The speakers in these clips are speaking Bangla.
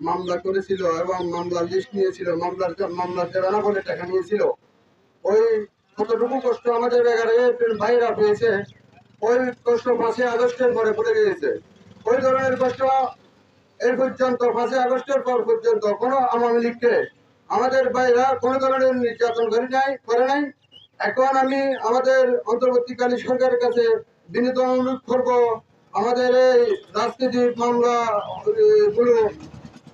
মামলা করেছিল এবং মামলার লিস্ট নিয়েছিল, মামলার মামলার দেবানা বলে টাকা নিয়েছিল। ওই কতটুকু কষ্ট আমাদের এগারো ভাইরা পেয়েছে ওই কষ্ট পাঁচই আগস্টের পরে পড়ে গিয়েছে। ওই ধরনের কষ্ট এই পর্যন্ত, পাঁচই আগস্টের পর পর্যন্ত কোনো আওয়ামী লীগকে আমাদের বাইরা কোনো ধরনের নির্যাতন করে নাই করে নাই। এখন আমি আমাদের অন্তর্বর্তীকালীন সরকারের কাছে বিনীত অনুরোধ করব, আমাদের এই রাজনীতির মামলা গুলো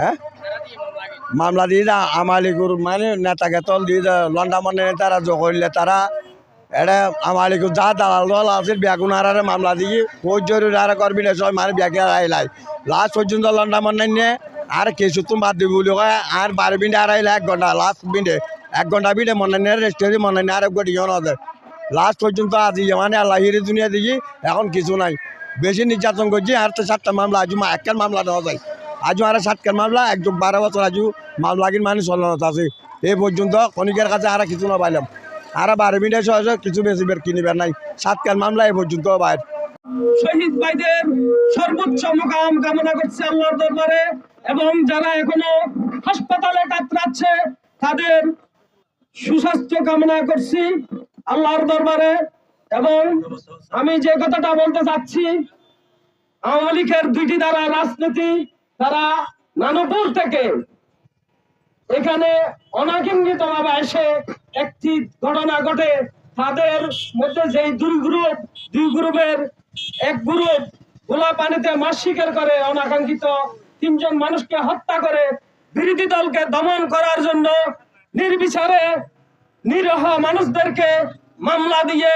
হ্যাঁ? মামলা দিয়ে দা আমালিকুর মানে নেতাকে তল দিয়ে দা লন্ডা মানে তারা জো করলে তারা এটা আমালিকুর যা দালাল দল আছে বেগুন আর মামলা দিয়ে ওই জরুরি আর করবি না সবাই মানে বেগে আইলাই লাস্ট পর্যন্ত লন্ডা মানে নিয়ে আর কিছু তুমি বাদ দিবি কয়, আর বারো মিনিট আর আইলে এক ঘণ্টা লাস্ট মিনিটে, এক ঘণ্টা মিনিটে মনে নিয়ে রেস্ট মনে নিয়ে আর এক ঘটি ওদের লাস্ট পর্যন্ত আজি মানে আল্লাহ হিরি দুনিয়া দিই, এখন কিছু নাই। বেশি নির্যাতন করছি, আর তো সাতটা মামলা, আজু একখান মামলা দেওয়া যায়। আজও আর সাতখান মামলা, একদম বারো বছর আজু মামলা কিন মানে চলানো আছে। এই পর্যন্ত খনিকের কাছে আর কিছু না পাইলাম। আর বারো মিনিটে সহজে কিছু বেশি বের কিনিবার নাই। সাতখান মামলা এই পর্যন্ত বাইর। শহীদ ভাইদের সর্বোচ্চ মোকাম কামনা করছে আল্লাহর দরবারে এবং যারা এখনও হাসপাতালে কাতরাচ্ছে, তাদের সুস্বাস্থ্য কামনা করছি আল্লাহর দরবারে এবং আমি যে কথাটা বলতে চাচ্ছি, আওয়ামী লীগের দুইটি দ্বারা রাজনীতি তারা নানপুর থেকে এখানে অনাকিঙ্গিত ভাবে এসে একটি ঘটনা ঘটে। তাদের মধ্যে যেই দুই গ্রুপ, দুই গ্রুপের এক গ্রুপ গোলা পানিতে মাছ শিকার করে অনাকাঙ্ক্ষিত তিনজন মানুষকে হত্যা করে বিরোধী দলকে দমন করার জন্য নির্বিচারে নিরহ মানুষদেরকে মামলা দিয়ে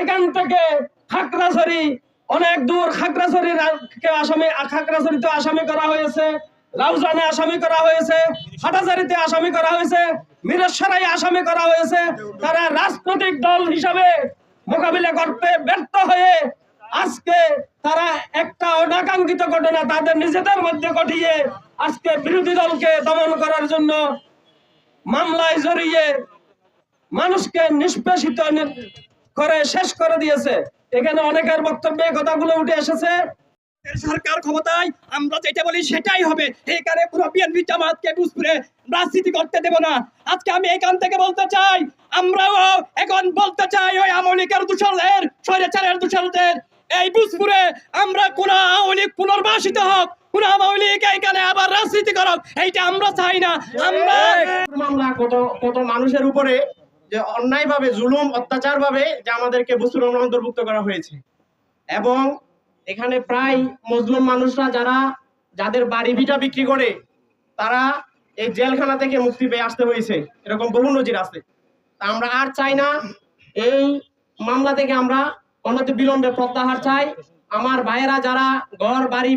এখান থেকে খাগড়াছড়ি অনেক দূর খাগড়াছড়ি কে আসামি, খাগড়াছড়িতে আসামি করা হয়েছে, রাউজানে আসামি করা হয়েছে, হাটাজারিতে আসামি করা হয়েছে মিরসরাই আসামি করা হয়েছে। তারা রাজনৈতিক দল হিসাবে মোকাবিলা করতে ব্যর্থ হয়ে আজকে তারা একটা অনাকাঙ্ক্ষিত ঘটনা তাদের নিজেদের মধ্যে ঘটিয়ে আজকে বিরোধী দলকে দমন করার জন্য মামলায় জড়িয়ে মানুষকে নিষ্পেষিত করে শেষ করে দিয়েছে। এখানে অনেকের বক্তব্যে এই কথাগুলো উঠে এসেছে। সরকার ক্ষমতায়, আমরা যেটা বলি সেটাই হবে। এখানে পুরো বিএনপি জামাতকে বুঝপুরে রাজনীতি করতে দেব না। আজকে আমি এখান থেকে বলতে চাই, আমরাও এখন বলতে চাই ওই আমলিকের দূষণের স্বৈরাচারের দূষণদের এই বুঝপুরে আমরা কোন আওয়ামী পুনর্বাসিত হোক, কোন আওয়ামী লীগ এখানে আবার রাজনীতি করক, এইটা আমরা চাই না। আমরা কত কত মানুষের উপরে যে অন্যায়ভাবে, জুলুম অত্যাচার ভাবে যে আমাদেরকে বস্তুর অন্তর্ভুক্ত করা হয়েছে। এবং এখানে প্রায় মজলুম মানুষরা যারা, যাদের বাড়ি ভিটা বিক্রি করে, তারা এই জেলখানা থেকে মুক্তি পেয়ে আসতে হয়েছে। এরকম বহু নজির আছে। তা আমরা আর চাই না, এই মামলা থেকে আমরা অনতি বিলম্বে প্রত্যাহার চাই। আমার ভাইয়েরা যারা ঘর, বাড়ি